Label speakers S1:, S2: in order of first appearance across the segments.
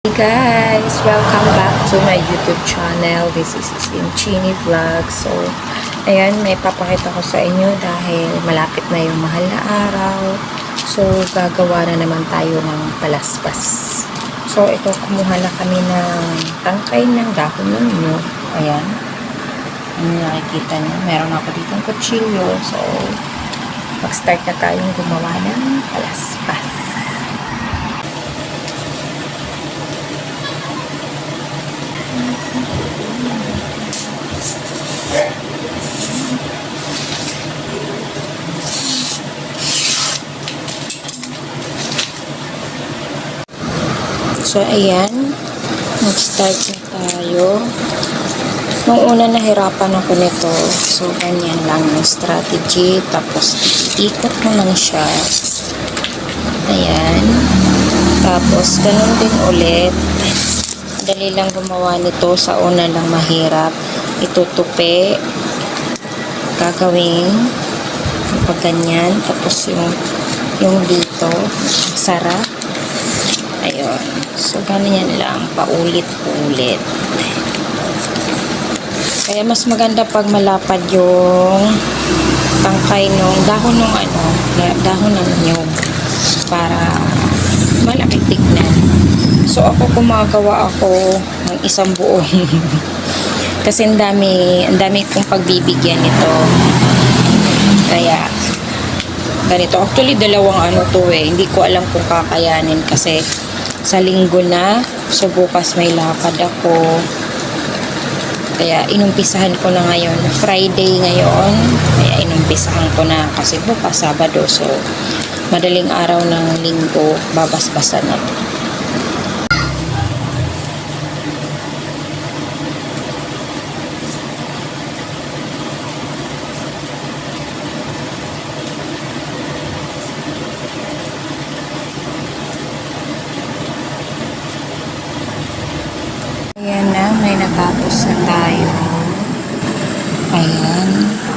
S1: Hey guys! Welcome back to my YouTube channel. This is Chini Vlog. So, ayan, may papakita ko sa inyo dahil malapit na yung mahal na araw. So, gagawa na naman tayo ng palaspas. So, ito, kumuha na kami ng tangkay ng dahon ng. Ayan. Ano nakikita niyo? Meron ako ditong kutsilyo. So, mag-start na tayong gumawa ng palaspas. So, ayan. Nag-start na tayo. Nung una nahirapan ako nito. So, ganyan lang yung strategy. Tapos, ikot mo lang siya. Ayan. Tapos, ganun din ulit. Dali lang gumawa nito. Sa una lang mahirap. Itutupi. Gagawin. Pag ganyan. Tapos, yung yung dito. Sarap. So, ganyan lang. Paulit-ulit. Kaya mas maganda pag malapad yung tangkay nung dahon nung ano, dahon ng nyug para malaki tignan. So, ako gumagawa ako ng isang buong kasi ang dami, ang dami kong pagbibigyan nito. Kaya, ganito. Actually, dalawang ano to eh. Hindi ko alam kung kakayanin kasi sa linggo na. So, bukas may lakad ako. Kaya, inumpisahan ko na ngayon. Friday ngayon. Kaya, inumpisahan ko na kasi bukas, Sabado. So, madaling araw ng linggo, babasbasan na to. Ayan na, may natapos na tayo. Ayan.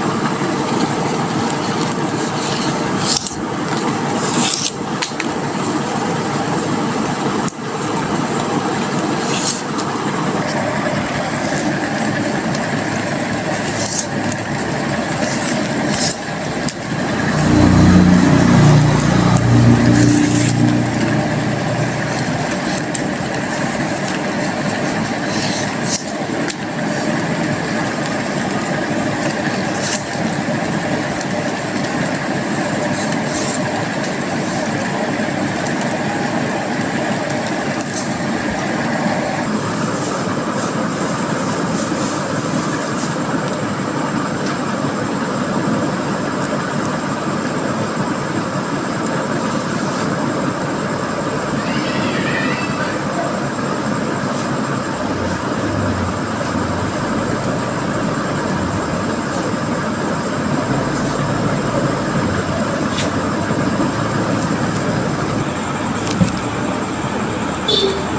S1: Thank you.